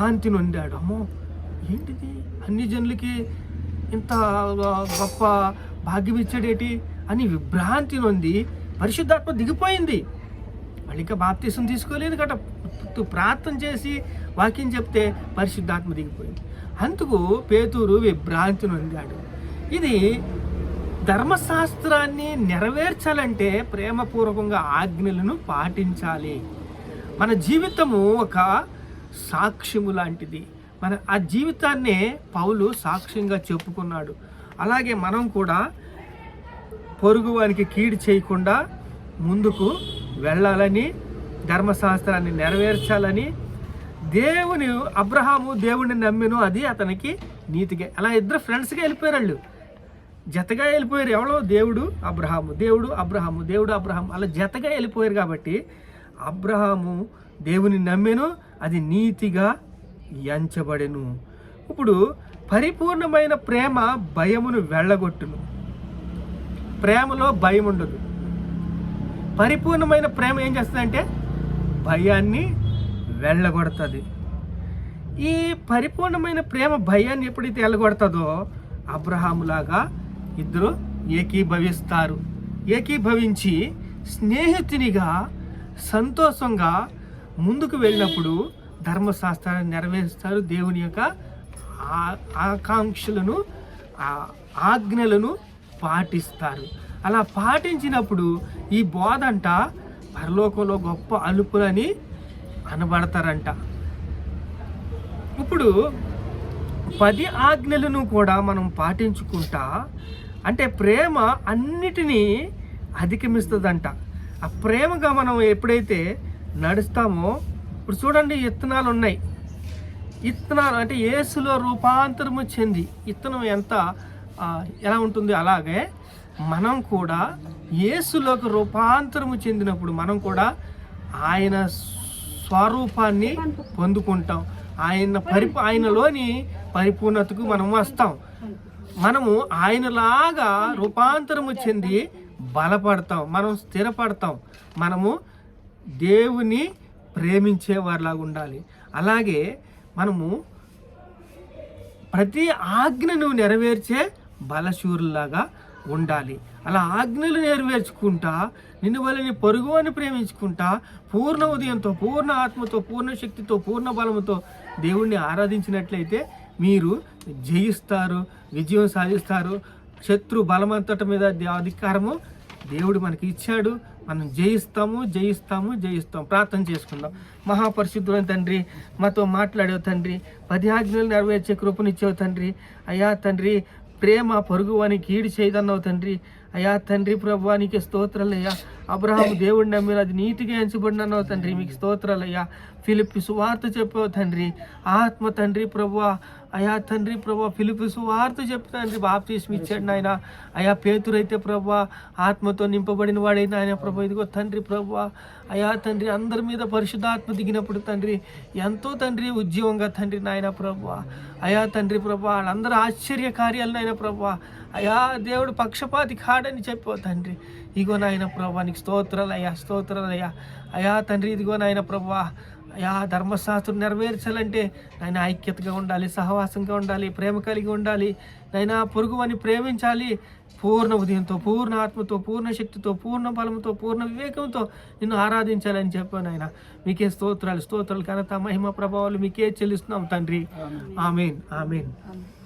శాంతి నొందాడు అమ్మో ఏంటిది? అన్ని జనులకి ఇంత గొప్ప భాగ్యం ఇచ్చాడేటి? అని విభ్రాంతి నొంది పరిశుద్ధాత్మ దిగిపోయింది. మళ్ళీ ఇంకా బాప్తీసం తీసుకోలేదు కట. ప్రార్థన చేసి వాక్యం చెప్తే పరిశుద్ధాత్మ దిగిపోయింది. అందుకు పేతూరు విభ్రాంతి నొందాడు ఇది ధర్మశాస్త్రాన్ని నెరవేర్చాలంటే ప్రేమపూర్వకంగా ఆజ్ఞలను పాటించాలి. మన జీవితము ఒక సాక్ష్యము లాంటిది. మన ఆ జీవితాన్నే పౌలు సాక్ష్యంగా చెప్పుకున్నాడు. అలాగే మనం కూడా పొరుగు వానికి కీడు చేయకుండా ముందుకు వెళ్ళాలని ధర్మశాస్త్రాన్ని నెరవేర్చాలని దేవుని అబ్రహాము దేవుడిని నమ్మిను అది అతనికి నీతిగా అలా ఇద్దరు ఫ్రెండ్స్గా వెళ్ళిపోయారు వాళ్ళు జతగా వెళ్ళిపోయారు ఎవరో? దేవుడు అబ్రహాము. దేవుడు అబ్రహాము. దేవుడు అబ్రహాము. అలా జతగా వెళ్ళిపోయారు కాబట్టి అబ్రహాము దేవుని నమ్మెను అది నీతిగా ఎంచబడెను. ఇప్పుడు పరిపూర్ణమైన ప్రేమ భయమును వెళ్ళగొట్టును. ప్రేమలో భయం ఉండదు పరిపూర్ణమైన ప్రేమ ఏం చేస్తుందంటే భయాన్ని వెళ్ళగొడుతుంది. ఈ పరిపూర్ణమైన ప్రేమ భయాన్ని ఎప్పుడైతే వెళ్ళగొడుతుందో అబ్రహాములాగా ఇద్దరు ఏకీభవిస్తారు. ఏకీభవించి స్నేహితునిగా సంతోషంగా ముందుకు వెళ్ళినప్పుడు ధర్మశాస్త్రాన్ని నెరవేరుస్తారు. దేవుని యొక్క ఆ- ఆకాంక్షలను ఆజ్ఞలను పాటిస్తారు. అలా పాటించినప్పుడు ఈ బోధ అంట పరలోకంలో గొప్ప అలుపులని అనబడతారంట. ఇప్పుడు పది ఆజ్ఞలను కూడా మనం పాటించుకుంటా అంటే ప్రేమ అన్నిటినీ అధిగమిస్తుందంట. ఆ ప్రేమగా మనం ఎప్పుడైతే నడుస్తామో ఇప్పుడు చూడండి ఇత్తనాలు ఉన్నాయి. ఇత్తనాలు అంటే ఏసులో రూపాంతరము చెంది ఇత్తనం ఎంత ఎలా ఉంటుంది? అలాగే మనం కూడా యేసులోకి రూపాంతరము చెందినప్పుడు మనం కూడా ఆయన స్వరూపాన్ని పొందుకుంటాం. ఆయన పరి ఆయనలోని పరిపూర్ణతకు మనం వస్తాం. మనము ఆయనలాగా రూపాంతరము చెంది బలపడతాం. మనం స్థిరపడతాం. మనము దేవుని ప్రేమించే వారిలాగా ఉండాలి. అలాగే మనము ప్రతి ఆజ్ఞను నెరవేర్చే బలశూరులాగా ఉండాలి. అలా ఆజ్ఞలు నెరవేర్చుకుంటా నిన్ను వాళ్ళని పొరుగు అని ప్రేమించుకుంటా పూర్ణ ఉదయంతో పూర్ణ ఆత్మతో పూర్ణ శక్తితో పూర్ణ బలముతో దేవుణ్ణి ఆరాధించినట్లయితే మీరు జయిస్తారు విజయం సాధిస్తారు. శత్రు బలమంతట మీద దే- అధికారము దేవుడు మనకి ఇచ్చాడు. మనం జయిస్తాము జయిస్తాము జయిస్తాం ప్రార్థన చేసుకుందాం. మహాపరిశుద్ధులైన తండ్రి మాతో మాట్లాడేవు తండ్రి. పది ఆజ్ఞలు నెరవేర్చే కృపనిచ్చేవు తండ్రి. అయ్యా తండ్రి ప్రేమ పొరుగు అని కీడు చేయదన్నావు తండ్రి. అయ్యా తండ్రి ప్రభువానికి స్తోత్రాలయ్యా అబ్రహాం దేవుడిని నమ్మిన అది నీతిగా ఎంచబడిన తండ్రి. మీకు స్తోత్రాలయ్యా. ఫిలిపి సువార్త చెప్పావు తండ్రి. ఆత్మ తండ్రి ప్రభు అయా తండ్రి ప్రభు ఫిలిపి సువార్త చెప్పు తండ్రి. బాప్తీసం ఇచ్చాడు నాయన. అయా పేతురైతే ప్రభు ఆత్మతో నింపబడిన వాడైన ఆయన ప్రభు ఇదిగో తండ్రి ప్రభు అయా తండ్రి అందరి మీద పరిశుద్ధాత్మ దిగినప్పుడు తండ్రి ఎంతో తండ్రి ఉద్యోగంగా తండ్రి నాయన ప్రభు అయా తండ్రి ప్రభు వాళ్ళందరూ ఆశ్చర్య కార్యాలు నాయన ప్రభు అయా దేవుడు పక్షపాతి కాడని చెప్పావు తండ్రి. ఇగో నాయన ప్రభానికి స్తోత్రాలు అయ్యా స్తోత్రాలు అయ్యా. అయా తండ్రి ఇదిగో నాయన ప్రభా అయా ధర్మశాస్త్రం నెరవేర్చాలంటే నాయన ఐక్యతగా ఉండాలి సహవాసంగా ఉండాలి ప్రేమ కలిగి ఉండాలి. నాయన పొరుగు అని ప్రేమించాలి. పూర్ణ ఉదయంతో పూర్ణ ఆత్మతో పూర్ణ శక్తితో పూర్ణ బలంతో పూర్ణ వివేకంతో నిన్ను ఆరాధించాలని చెప్పాను ఆయన మీకే స్తోత్రాలు స్తోత్రాలు ఘనత మహిమ ప్రభావాలు మీకే చెల్లిస్తున్నాం తండ్రి. ఆమెన్. ఆమెన్ ఆమె.